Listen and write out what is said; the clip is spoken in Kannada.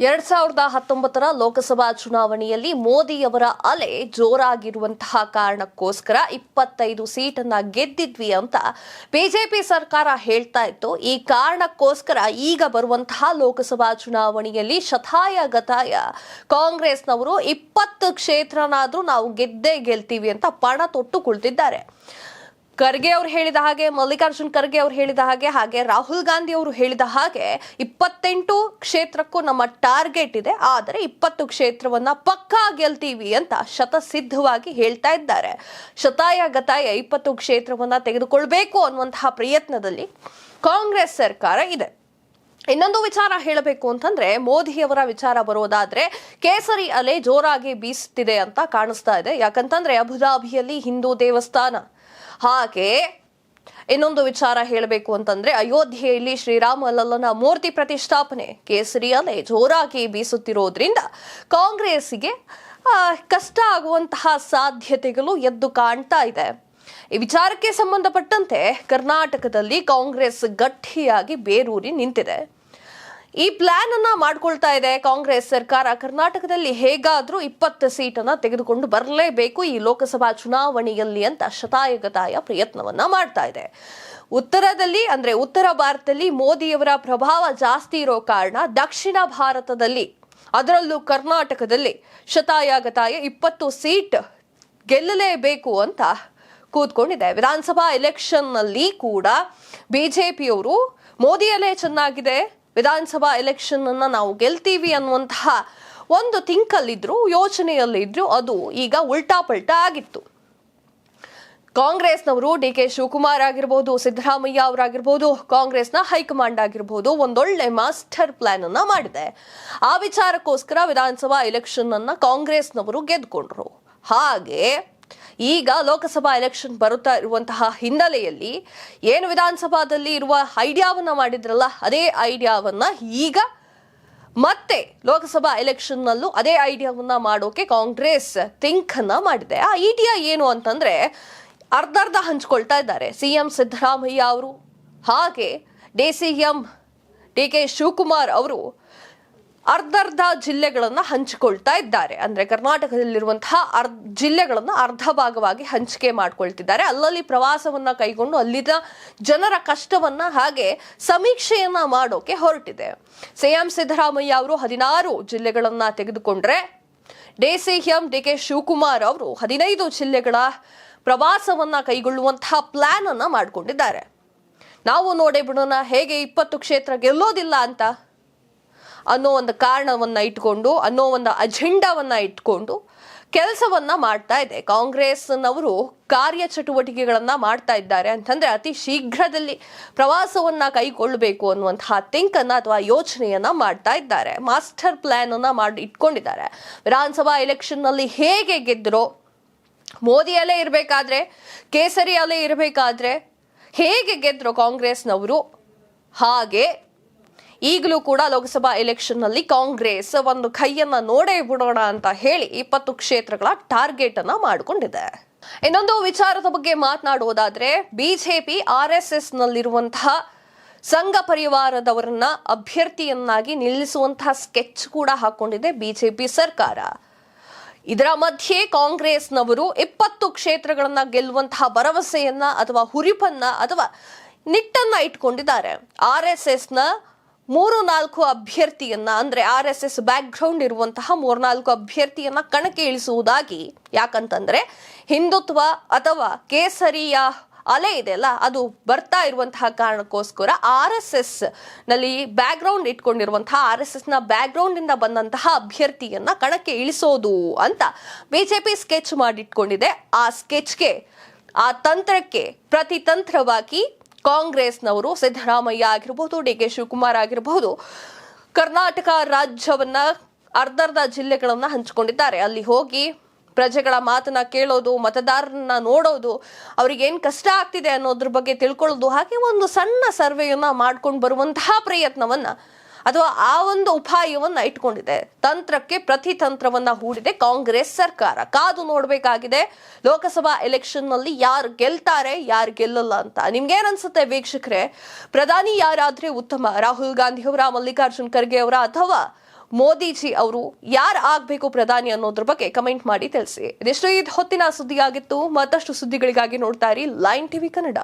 ಎರಡ್ ಸಾವಿರದ ಹತ್ತೊಂಬತ್ತರ ಲೋಕಸಭಾ ಚುನಾವಣೆಯಲ್ಲಿ ಮೋದಿಯವರ ಅಲೆ ಜೋರಾಗಿರುವಂತಹ ಕಾರಣಕ್ಕೋಸ್ಕರ ಇಪ್ಪತ್ತೈದು ಸೀಟನ್ನ ಗೆದ್ದಿದ್ವಿ ಅಂತ ಬಿಜೆಪಿ ಸರ್ಕಾರ ಹೇಳ್ತಾ ಇತ್ತು. ಈ ಕಾರಣಕ್ಕೋಸ್ಕರ ಈಗ ಬರುವಂತಹ ಲೋಕಸಭಾ ಚುನಾವಣೆಯಲ್ಲಿ ಶತಾಯ ಗತಾಯ ಕಾಂಗ್ರೆಸ್ನವರು ಇಪ್ಪತ್ತು ಕ್ಷೇತ್ರನಾದ್ರೂ ನಾವು ಗೆದ್ದೇ ಗೆಲ್ತೀವಿ ಅಂತ ಪಣ ತೊಟ್ಟು ಕುಳಿತಿದ್ದಾರೆ. ಖರ್ಗೆ ಅವರು ಹೇಳಿದ ಹಾಗೆ, ಮಲ್ಲಿಕಾರ್ಜುನ್ ಖರ್ಗೆ ಅವರು ಹೇಳಿದ ಹಾಗೆ ಹಾಗೆ ರಾಹುಲ್ ಗಾಂಧಿ ಅವರು ಹೇಳಿದ ಹಾಗೆ ಇಪ್ಪತ್ತೆಂಟು ಕ್ಷೇತ್ರಕ್ಕೂ ನಮ್ಮ ಟಾರ್ಗೆಟ್ ಇದೆ. ಆದರೆ ಇಪ್ಪತ್ತು ಕ್ಷೇತ್ರವನ್ನ ಪಕ್ಕಾ ಗೆಲ್ತೀವಿ ಅಂತ ಶತಸಿದ್ಧವಾಗಿ ಹೇಳ್ತಾ ಇದ್ದಾರೆ. ಶತಾಯ ಗತಾಯ ಇಪ್ಪತ್ತು ಕ್ಷೇತ್ರವನ್ನ ತೆಗೆದುಕೊಳ್ಬೇಕು ಅನ್ನುವಂತಹ ಪ್ರಯತ್ನದಲ್ಲಿ ಕಾಂಗ್ರೆಸ್ ಸರ್ಕಾರ ಇದೆ. ಇನ್ನೊಂದು ವಿಚಾರ ಹೇಳಬೇಕು ಅಂತಂದ್ರೆ, ಮೋದಿಯವರ ವಿಚಾರ ಬರೋದಾದ್ರೆ, ಕೇಸರಿ ಅಲೆ ಜೋರಾಗಿ ಬೀಸುತ್ತಿದೆ ಅಂತ ಕಾಣಿಸ್ತಾ ಇದೆ. ಯಾಕಂತಂದ್ರೆ ಅಬುದಾಬಿಯಲ್ಲಿ ಹಿಂದೂ ದೇವಸ್ಥಾನ ಹಾಗೆ ಇನ್ನೊಂದು ವಿಚಾರ ಹೇಳಬೇಕು ಅಂತಂದ್ರೆ ಅಯೋಧ್ಯೆಯಲ್ಲಿ ಶ್ರೀರಾಮ ಲಲ್ಲನ ಮೂರ್ತಿ ಪ್ರತಿಷ್ಠಾಪನೆ, ಕೇಸರಿ ಅಲೆ ಜೋರಾಗಿ ಬೀಸುತ್ತಿರೋದ್ರಿಂದ ಕಾಂಗ್ರೆಸ್ಗೆ ಕಷ್ಟ ಆಗುವಂತಹ ಸಾಧ್ಯತೆಗಳು ಎದ್ದು ಕಾಣ್ತಾ ಇದೆ. ಈ ವಿಚಾರಕ್ಕೆ ಸಂಬಂಧಪಟ್ಟಂತೆ ಕರ್ನಾಟಕದಲ್ಲಿ ಕಾಂಗ್ರೆಸ್ ಗಟ್ಟಿಯಾಗಿ ಬೇರೂರಿ ನಿಂತಿದೆ. ಈ ಪ್ಲಾನ್ ಅನ್ನ ಮಾಡ್ಕೊಳ್ತಾ ಇದೆ ಕಾಂಗ್ರೆಸ್ ಸರ್ಕಾರ. ಕರ್ನಾಟಕದಲ್ಲಿ ಹೇಗಾದ್ರೂ ಇಪ್ಪತ್ತು ಸೀಟನ್ನ ತೆಗೆದುಕೊಂಡು ಬರಲೇಬೇಕು ಈ ಲೋಕಸಭಾ ಚುನಾವಣೆಯಲ್ಲಿ ಅಂತ ಶತಾಯಗತಾಯ ಪ್ರಯತ್ನವನ್ನ ಮಾಡ್ತಾ ಇದೆ. ಉತ್ತರದಲ್ಲಿ, ಅಂದ್ರೆ ಉತ್ತರ ಭಾರತದಲ್ಲಿ ಮೋದಿಯವರ ಪ್ರಭಾವ ಜಾಸ್ತಿ ಇರೋ ಕಾರಣ ದಕ್ಷಿಣ ಭಾರತದಲ್ಲಿ, ಅದರಲ್ಲೂ ಕರ್ನಾಟಕದಲ್ಲಿ ಶತಾಯಗತಾಯ ಇಪ್ಪತ್ತು ಸೀಟ್ ಗೆಲ್ಲಲೇಬೇಕು ಅಂತ ಕೂತ್ಕೊಂಡಿದೆ. ವಿಧಾನಸಭಾ ಎಲೆಕ್ಷನ್ನಲ್ಲಿ ಕೂಡ ಬಿಜೆಪಿಯವರು ಮೋದಿಯಲ್ಲೇ ಚೆನ್ನಾಗಿದೆ ವಿಧಾನಸಭಾ ಎಲೆಕ್ಷನ್ ಅನ್ನ ನಾವು ಗೆಲ್ತೀವಿ ಅನ್ನುವಂತಹ ಒಂದು ಥಿಂಕಲ್ಲಿದ್ರು ಯೋಚನೆಯಲ್ಲಿದ್ರು ಅದು ಈಗ ಉಲ್ಟಾ ಪಲ್ಟಾ ಆಗಿತ್ತು. ಕಾಂಗ್ರೆಸ್ನವರು ಡಿ ಕೆ ಶಿವಕುಮಾರ್ ಆಗಿರ್ಬೋದು, ಸಿದ್ದರಾಮಯ್ಯ ಅವರಾಗಿರ್ಬೋದು, ಕಾಂಗ್ರೆಸ್ನ ಹೈಕಮಾಂಡ್ ಆಗಿರ್ಬೋದು ಒಂದೊಳ್ಳೆ ಮಾಸ್ಟರ್ ಪ್ಲಾನ್ ಅನ್ನ ಮಾಡಿದೆ. ಆ ವಿಚಾರಕ್ಕೋಸ್ಕರ ವಿಧಾನಸಭಾ ಎಲೆಕ್ಷನ್ ಅನ್ನ ಕಾಂಗ್ರೆಸ್ನವರು ಗೆದ್ಕೊಂಡ್ರು. ಹಾಗೆ ಈಗ ಲೋಕಸಭಾ ಎಲೆಕ್ಷನ್ ಬರುತ್ತಾ ಇರುವಂತಹ ಹಿನ್ನೆಲೆಯಲ್ಲಿ ಏನು ವಿಧಾನಸಭಾದಲ್ಲಿ ಇರುವ ಐಡಿಯಾವನ್ನ ಮಾಡಿದ್ರಲ್ಲ, ಅದೇ ಐಡಿಯಾವನ್ನ ಈಗ ಮತ್ತೆ ಲೋಕಸಭಾ ಎಲೆಕ್ಷನ್ ನಲ್ಲೂ ಅದೇ ಐಡಿಯಾವನ್ನ ಮಾಡೋಕೆ ಕಾಂಗ್ರೆಸ್ ಥಿಂಕ್ ಅನ್ನ ಮಾಡಿದೆ. ಆ ಐಡಿಯಾ ಏನು ಅಂತಂದ್ರೆ ಅರ್ಧರ್ಧ ಹಂಚ್ಕೊಳ್ತಾ ಇದ್ದಾರೆ. ಸಿಎಂ ಸಿದ್ದರಾಮಯ್ಯ ಅವರು, ಹಾಗೆ D C M D K Shivakumar ಅವರು ಅರ್ಧರ್ಧ ಜಿಲ್ಲೆಗಳನ್ನು ಹಂಚಿಕೊಳ್ತಾ ಇದ್ದಾರೆ. ಅಂದ್ರೆ ಕರ್ನಾಟಕದಲ್ಲಿರುವಂತಹ ಅರ್ಧ ಜಿಲ್ಲೆಗಳನ್ನು ಅರ್ಧ ಭಾಗವಾಗಿ ಹಂಚಿಕೆ ಮಾಡ್ಕೊಳ್ತಿದ್ದಾರೆ. ಅಲ್ಲಲ್ಲಿ ಪ್ರವಾಸವನ್ನ ಕೈಗೊಂಡು ಅಲ್ಲಿನ ಜನರ ಕಷ್ಟವನ್ನ ಹಾಗೆ ಸಮೀಕ್ಷೆಯನ್ನ ಮಾಡೋಕೆ ಹೊರಟಿದೆ. ಸಿಎಂ ಸಿದ್ದರಾಮಯ್ಯ ಅವರು ಹದಿನಾರು ಜಿಲ್ಲೆಗಳನ್ನ ತೆಗೆದುಕೊಂಡ್ರೆ D C M D K Shivakumar ಅವರು ಹದಿನೈದು ಜಿಲ್ಲೆಗಳ ಪ್ರವಾಸವನ್ನ ಕೈಗೊಳ್ಳುವಂತಹ ಪ್ಲಾನ್ ಅನ್ನ ಮಾಡ್ಕೊಂಡಿದ್ದಾರೆ. ನಾವು ನೋಡೇ ಬಿಡೋಣ, ಹೇಗೆ ಇಪ್ಪತ್ತು ಕ್ಷೇತ್ರ ಗೆಲ್ಲೋದಿಲ್ಲ ಅಂತ. ಅನ್ನೋ ಒಂದು ಕಾರಣವನ್ನು ಇಟ್ಕೊಂಡು, ಅನ್ನೋ ಒಂದು ಅಜೆಂಡಾವನ್ನ ಇಟ್ಕೊಂಡು ಕೆಲಸವನ್ನ ಮಾಡ್ತಾ ಇದೆ. ಕಾಂಗ್ರೆಸ್ನವರು ಕಾರ್ಯಚಟುವಟಿಕೆಗಳನ್ನ ಮಾಡ್ತಾ ಇದ್ದಾರೆ ಅಂತಂದ್ರೆ ಅತಿ ಶೀಘ್ರದಲ್ಲಿ ಪ್ರವಾಸವನ್ನ ಕೈಗೊಳ್ಳಬೇಕು ಅನ್ನುವಂತಹ ಥಿಂಕ್ ಅನ್ನ ಅಥವಾ ಯೋಚನೆಯನ್ನ ಮಾಡ್ತಾ ಇದ್ದಾರೆ. ಮಾಸ್ಟರ್ ಪ್ಲಾನ್ ಅನ್ನ ಮಾಡಿ ಇಟ್ಕೊಂಡಿದ್ದಾರೆ. ವಿಧಾನಸಭಾ ಎಲೆಕ್ಷನ್ನಲ್ಲಿ ಹೇಗೆ ಗೆದ್ರೋ ಅಲೆ ಇರಬೇಕಾದ್ರೆ, ಕೇಸರಿ ಅಲೆ ಇರಬೇಕಾದ್ರೆ ಹೇಗೆ ಗೆದ್ರು ಕಾಂಗ್ರೆಸ್ನವರು, ಹಾಗೆ ಈಗಲೂ ಕೂಡ ಲೋಕಸಭಾ ಎಲೆಕ್ಷನ್ನಲ್ಲಿ ಕಾಂಗ್ರೆಸ್ ಒಂದು ಕೈಯನ್ನ ನೋಡೇ ಬಿಡೋಣ ಅಂತ ಹೇಳಿ ಇಪ್ಪತ್ತು ಕ್ಷೇತ್ರಗಳ ಟಾರ್ಗೆಟ್ ಅನ್ನ ಮಾಡಿಕೊಂಡಿದೆ. ಇನ್ನೊಂದು ವಿಚಾರದ ಬಗ್ಗೆ ಮಾತನಾಡುವುದಾದ್ರೆ, ಬಿಜೆಪಿ, ಆರ್ ಎಸ್ ಎಸ್ ನಲ್ಲಿರುವಂತಹ ಸಂಘ ಪರಿವಾರದವರನ್ನ ಅಭ್ಯರ್ಥಿಯನ್ನಾಗಿ ನಿಲ್ಲಿಸುವಂತಹ ಸ್ಕೆಚ್ ಕೂಡ ಹಾಕೊಂಡಿದೆ ಬಿಜೆಪಿ ಸರ್ಕಾರ. ಇದರ ಮಧ್ಯೆ ಕಾಂಗ್ರೆಸ್ನವರು ಇಪ್ಪತ್ತು ಕ್ಷೇತ್ರಗಳನ್ನ ಗೆಲ್ಲುವಂತಹ ಭರವಸೆಯನ್ನ ಅಥವಾ ಹುರಿಪನ್ನ ಅಥವಾ ನಿಟ್ಟನ್ನ ಇಟ್ಕೊಂಡಿದ್ದಾರೆ. ಆರ್ ಎಸ್ ಎಸ್ನ ಮೂರು ನಾಲ್ಕು ಅಭ್ಯರ್ಥಿಯನ್ನ, ಅಂದ್ರೆ R S S background ಇರುವಂತಹ ಮೂರ್ನಾಲ್ಕು ಅಭ್ಯರ್ಥಿಯನ್ನ ಕಣಕ್ಕೆ ಇಳಿಸುವುದಾಗಿ. ಯಾಕಂತಂದ್ರೆ, ಹಿಂದುತ್ವ ಅಥವಾ ಕೇಸರಿಯ ಅಲೆ ಇದೆಯಲ್ಲ ಅದು ಬರ್ತಾ ಇರುವಂತಹ ಕಾರಣಕ್ಕೋಸ್ಕರ ಆರ್ ಎಸ್ ಎಸ್ನಲ್ಲಿ ಬ್ಯಾಕ್ ಗ್ರೌಂಡ್ ಇಟ್ಕೊಂಡಿರುವಂತಹ, ಆರ್ ಎಸ್ ಎಸ್ನ ಬ್ಯಾಕ್ ಗ್ರೌಂಡ್ ಇಂದ ಬಂದಂತಹ ಅಭ್ಯರ್ಥಿಯನ್ನ ಕಣಕ್ಕೆ ಇಳಿಸೋದು ಅಂತ ಬಿಜೆಪಿ ಸ್ಕೆಚ್ ಮಾಡಿಟ್ಕೊಂಡಿದೆ. ಆ ಸ್ಕೆಚ್ಗೆ ಆ ತಂತ್ರಕ್ಕೆ ಪ್ರತಿತಂತ್ರವಾಗಿ ಕಾಂಗ್ರೆಸ್ನವರು ಸಿದ್ದರಾಮಯ್ಯ ಆಗಿರಬಹುದು ಡಿ ಕೆ ಶಿವಕುಮಾರ್ ಆಗಿರಬಹುದು ಕರ್ನಾಟಕ ರಾಜ್ಯವನ್ನ ಅರ್ಧರ್ಧ ಜಿಲ್ಲೆಗಳನ್ನ ಹಂಚಿಕೊಂಡಿದ್ದಾರೆ. ಅಲ್ಲಿ ಹೋಗಿ ಪ್ರಜೆಗಳ ಮಾತನ್ನ ಕೇಳೋದು, ಮತದಾರರನ್ನ ನೋಡೋದು ಅವ್ರಿಗೆ ಏನ್ ಕಷ್ಟ ಆಗ್ತಿದೆ ಅನ್ನೋದ್ರ ಬಗ್ಗೆ ತಿಳ್ಕೊಳ್ಳೋದು ಹಾಗೆ ಒಂದು ಸಣ್ಣ ಸರ್ವೆಯನ್ನ ಮಾಡ್ಕೊಂಡು ಬರುವಂತಹ ಪ್ರಯತ್ನವನ್ನ ಅಥವಾ ಆ ಒಂದು ಉಪಾಯವನ್ನ ಇಟ್ಕೊಂಡಿದೆ. ತಂತ್ರಕ್ಕೆ ಪ್ರತಿ ತಂತ್ರವನ್ನ ಹೂಡಿದೆ ಕಾಂಗ್ರೆಸ್ ಸರ್ಕಾರ. ಕಾದು ನೋಡಬೇಕಾಗಿದೆ, ಲೋಕಸಭಾ ಎಲೆಕ್ಷನ್ನಲ್ಲಿ ಯಾರು ಗೆಲ್ತಾರೆ, ಯಾರು ಗೆಲ್ಲಲ್ಲ ಅಂತ. ನಿಮ್ಗೇನನ್ಸುತ್ತೆ ವೀಕ್ಷಕರೇ? ಪ್ರಧಾನಿ ಯಾರಾದ್ರೆ ಉತ್ತಮ? ರಾಹುಲ್ ಗಾಂಧಿ ಅವರ, ಮಲ್ಲಿಕಾರ್ಜುನ್ ಖರ್ಗೆ ಅವರ ಅಥವಾ ಮೋದಿಜಿ ಅವರು? ಯಾರು ಆಗ್ಬೇಕು ಪ್ರಧಾನಿ ಅನ್ನೋದ್ರ ಬಗ್ಗೆ ಕಮೆಂಟ್ ಮಾಡಿ ತಿಳಿಸಿ. ಇದೆಷ್ಟು ಹೊತ್ತಿನ ಸುದ್ದಿಯಾಗಿತ್ತು. ಮತ್ತಷ್ಟು ಸುದ್ದಿಗಳಿಗಾಗಿ ನೋಡ್ತಾ ಇರಿ ಲೈನ್ ಟಿವಿ ಕನ್ನಡ.